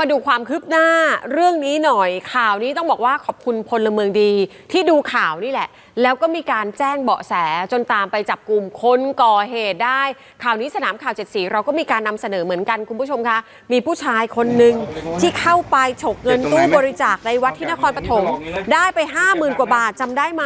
มาดูความคืบหน้าเรื่องนี้หน่อยข่าวนี้ต้องบอกว่าขอบคุณพลเมืองดีที่ดูข่าวนี่แหละ แล้วก็มีการแจ้งเบาะแสจนตามไปจับกลุ่มคนก่อเหตุได้ ข่าวนี้สนามข่าวเจ็ดสีเราก็มีการนำเสนอเหมือนกันคุณผู้ชมคะมีผู้ชายคนหนึ่งที่เข้าไปฉกเงินตู้บริจาคในวัดที่นครปฐมได้ไป5 0,000กว่าบาทจำได้ไหม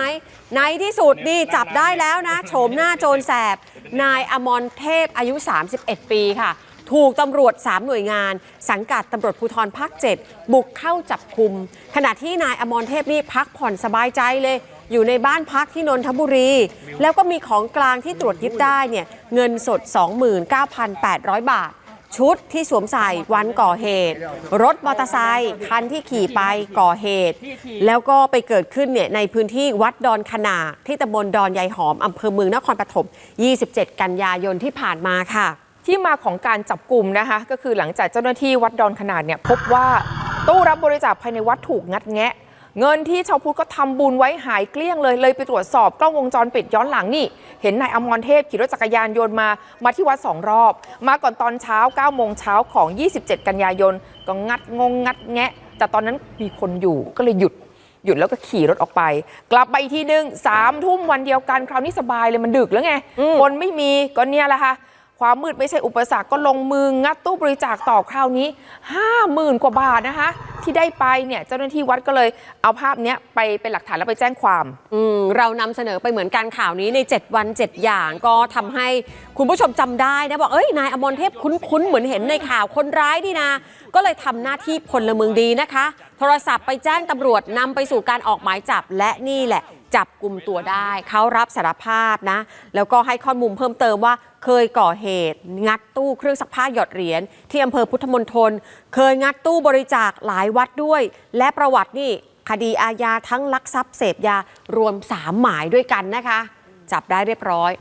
ในที่สุดนี่จับได้แล้วนะโฉมหน้าโจรแสบนายอมรเทพอายุ 31 ปีค่ะ ถูกตำรวจ 3 หน่วยงาน สังกัดตำรวจภูธรภาค 7 บุกเข้าจับคุม ขณะที่นายอมรเทพนี่พักผ่อนสบายใจเลย อยู่ในบ้านพักที่นนทบุรี แล้วก็มีของกลางที่ตรวจยึดได้เนี่ยเงินสด 29,800 บาท ชุดที่สวมใส่วันก่อเหตุ รถมอเตอร์ไซค์คันที่ขี่ไปก่อเหตุ แล้วก็ไปเกิดขึ้นเนี่ยในพื้นที่วัดดอนขนาที่ตำบลดอนยายหอมอำเภอเมืองนครปฐม 27 กันยายนที่ผ่านมาค่ะ ที่มาของการจับกลุ่มนะคะ ก็คือหลังจากเจ้าหน้าที่วัดดอนขนาดเนี่ยพบว่าตู้รับบริจาคภายในวัดถูกงัดแงะ เงินที่ชาวพุทธก็ทำบุญไว้หายเกลี้ยงเลยเลยไปตรวจสอบกล้องวงจรปิดย้อนหลังนี่ เห็นนายอมรเทพขี่รถจักรยานยนต์มามาที่วัดสองรอบ มาก่อนตอนเช้า9โมงเช้าของ 27 กันยายน ก็งัดงงงัดแงะ แต่ตอนนั้นมีคนอยู่ก็เลยหยุดหยุดแล้วก็ขี่รถออกไป กลับไปอีกทีหนึ่งสามทุ่มวันเดียวกัน คราวนี้สบายเลยมันดึกแล้วไงอืมคนไม่มีก็เนี่ยแหละค่ะ ความมืดไม่ใช่อุปสรรคก็ลงมืองัดตู้บริจาคต่อคราวนี้ 50,000 กว่าบาทนะคะ ที่ได้ไปเนี่ยเจ้าหน้าที่วัดก็เลยเอาภาพเนี้ยไปเป็นหลักฐานแล้วไปแจ้งความอืมเรานำเสนอไปเหมือนกันข่าวนี้ใน 7 วัน 7 อย่างก็ทำให้คุณผู้ชมจำได้นะบอกเอ้ยนายอมรเทพคุ้นๆเหมือนเห็นในข่าวคนร้ายดีนะก็เลยทำหน้าที่พลเมืองดีนะคะ โทรศัพท์ไปแจ้งตำรวจนำไปสู่การออกหมายจับและนี่แหละ จับกลุ่มตัวได้ เขารับสารภาพนะ แล้วก็ให้ข้อมูลเพิ่มเติมว่า เคยก่อเหตุ งัดตู้เครื่องซักผ้าหยอดเหรียญที่อำเภอพุทธมณฑลเคยงัดตู้บริจาคหลายวัดด้วย และประวัตินี่คดีอาญาทั้งลักทรัพย์เสพยารวม3หมายด้วยกันนะคะ จับได้เรียบร้อย